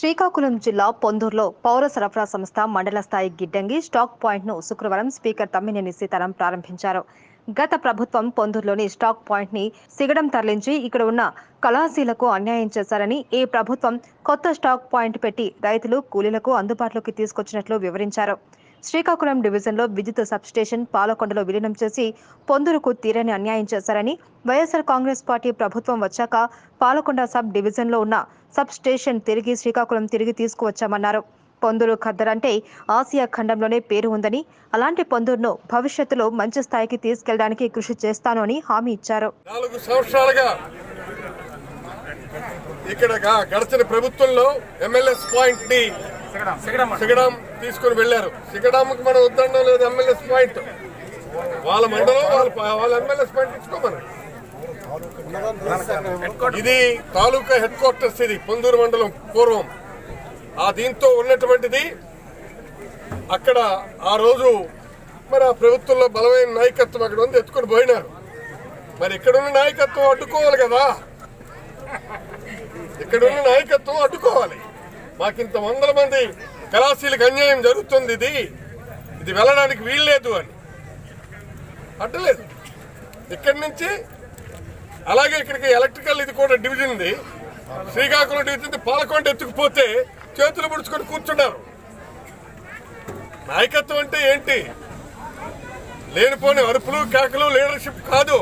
శ్రీకాకుళం జిల్లా పొందూరులో పౌర సరఫరా సంస్థ మండల స్థాయి గిడ్డంగి స్టాక్ పాయింట్ను శుక్రవారం స్పీకర్ తమ్మినేని సీతారాం ప్రారంభించారు. గత ప్రభుత్వం పొందూరులోని స్టాక్ పాయింట్ని సిగడం తరలించి ఇక్కడ ఉన్న కళాశీలకు అన్యాయం చేశారని ఈ ప్రభుత్వం కొత్త స్టాక్ పాయింట్ పెట్టి రైతులు కూలీలకు అందుబాటులోకి తీసుకొచ్చినట్లు వివరించారు. శ్రీకాకుళం డివిజన్లో విద్యుత్ సబ్స్టేషన్ పాలకొండలో విలీనం చేసి పొందురుకు తీరని అన్యాయం చేశారని వైఎస్ఆర్ కాంగ్రెస్ పార్టీ ప్రభుత్వం వచ్చాక పాలకొండ సబ్ డివిజన్లో ఉన్న సబ్ స్టేషన్ తిరిగి శ్రీకాకుళం తిరిగి తీసుకువచ్చామన్నారు. పొందూరు ఖద్దర్ అంటే ఆసియా ఖండంలోనే పేరు ఉందని అలాంటి పొందూరును భవిష్యత్తులో మంచి స్థాయికి తీసుకెళ్ళడానికి కృషి చేస్తాను అని హామీ ఇచ్చారు. నాలుగు సంవత్సరాలుగా ఇక్కడ గడిచిన ప్రభుత్వంలో ఎమ్మెల్యేస్ పాయింట్ని సిగడం తీసుకుని వెళ్ళారు సిగడంకి మనం వద్దడం లేదు ఎమ్మెల్యేస్ పాయింట్ వాళ్ళ మండలం వాళ్ళ వాళ్ళ ఎమ్మెల్యేస్ పాయింట్ ఇచ్చుకోమని. ఇది తాలూకా హెడ్ క్వార్టర్స్ ఇది పొందూరు మండలం పూర్వం. ఆ దీంతో ఉన్నటువంటిది అక్కడ ఆ రోజు మరి ఆ ప్రభుత్వంలో బలమైన నాయకత్వం అక్కడ ఉంది ఎత్తుకొని పోయినారు. మరి ఇక్కడున్న నాయకత్వం అడ్డుకోవాలి కదా. ఇక్కడున్న నాయకత్వం అడ్డుకోవాలి. మాకింత వందల మంది కళాశీలకు అన్యాయం జరుగుతుంది ఇది. ఇది వెళ్ళడానికి వీల్లేదు అని. అడ్డలేదు. ఇక్కడి నుంచి అలాగే ఇక్కడికి ఎలక్ట్రికల్ ఇది కూడా డివిజన్ ఉంది శ్రీకాకుళం డివిజన్ పాలకొండ ఎత్తుకుపోతే చేతులు ముడుచుకొని కూర్చున్నారు. నాయకత్వం అంటే ఏంటి? లేనిపోని అరుపులు కేకలు లీడర్షిప్ కాదు.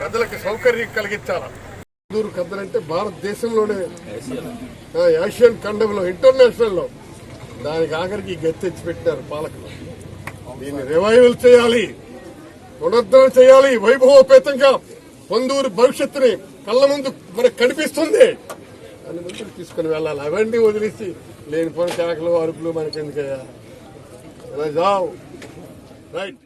ప్రజలకు సౌకర్యం కలిగించాలి? దూరు కథలంటే భారతదేశంలోనే. ఏషియన్ ఖండంలో ఇంటర్నేషనల్లో దానికి ఆఖరికి ఈ గతి పెట్టినారు పాలకులు. దీన్ని రివైవల్ చేయాలి. పునరుద్ధరణ చేయాలి. వైభవోపేతంగా పొందూరు భవిష్యత్తుని కళ్ళ ముందు మనకు కనిపిస్తుంది. అని ముందుకు తీసుకుని వెళ్ళాలి. అవన్నీ వదిలేసి లేని లేనిపోని కేకలు అరుపులు మనకెందుకయ్యా? రైట్